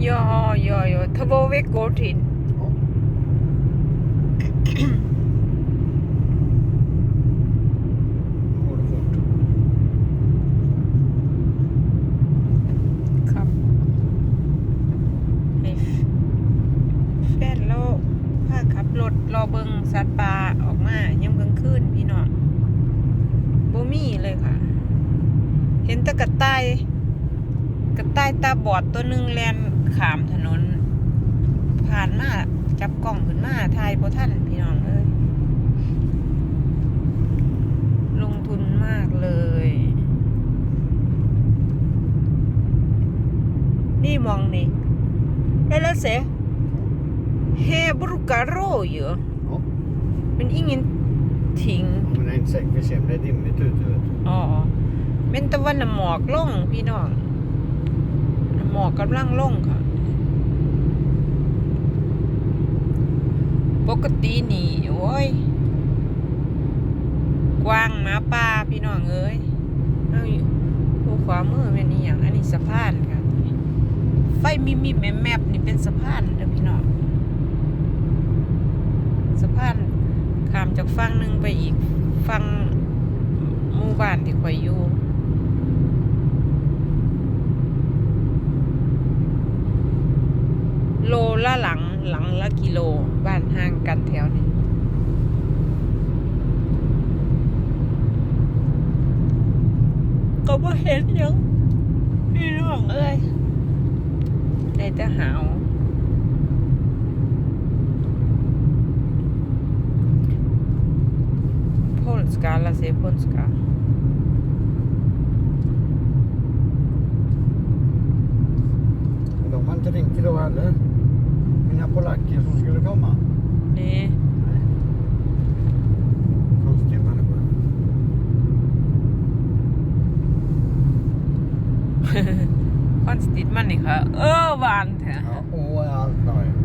Ja, ja, ja. Två veckor till. Ja. Nu går det fort. ครับให้แฟนเราพาขับรถรอเบิงสัตว์ป่าออกมายังกลางคืนพี่น้องบ่มีเลยค่ะเห็นแต่กระต่ายกระต่ายตาบอดตัวหนึงแล่น ข้ามถนน ผ่านมาจับกล้องขึ้นมาถ่ายบ่ทันพี่น้องเอ้ยลงทุนมากเลย นี่มองนี่ Eller se. Här brukar rådjur. Ja. Men ingenting. Men det är inte säkert vi ser, det är dimmigt ute vet du. อ๋อเป็นตะวันน่ะหมอกลงพี่น้อง หมอกกำลังลงค่ะ ปกตินี่โอ้ย กว้างหมาป่าพี่น้องเอ้ยเอาอยู่ผู้ขวามือเป็นนี่อย่างอันนี้สะพานค่ะ ไฟมีมีแมแมบนี่เป็นสะพานเด้อพี่น้องสะพานข้ามจากฝั่งหนึ่งไปอีกฝั่งหมู่บ้านที่ข่อยอยู่ โลละหลังหลังละกิโลบ้านห่างกันแถวนี้ก็บ่เห็นหยังพี่น้องเอ้ยได้แต่หาว Polska, alla säger polska. Men de har inte ringt idag heller. Mina polacker som skulle komma. Nej. Nej. Konstiga människor. Konstigt människa. Överallt här. Ja, och allt nöjd.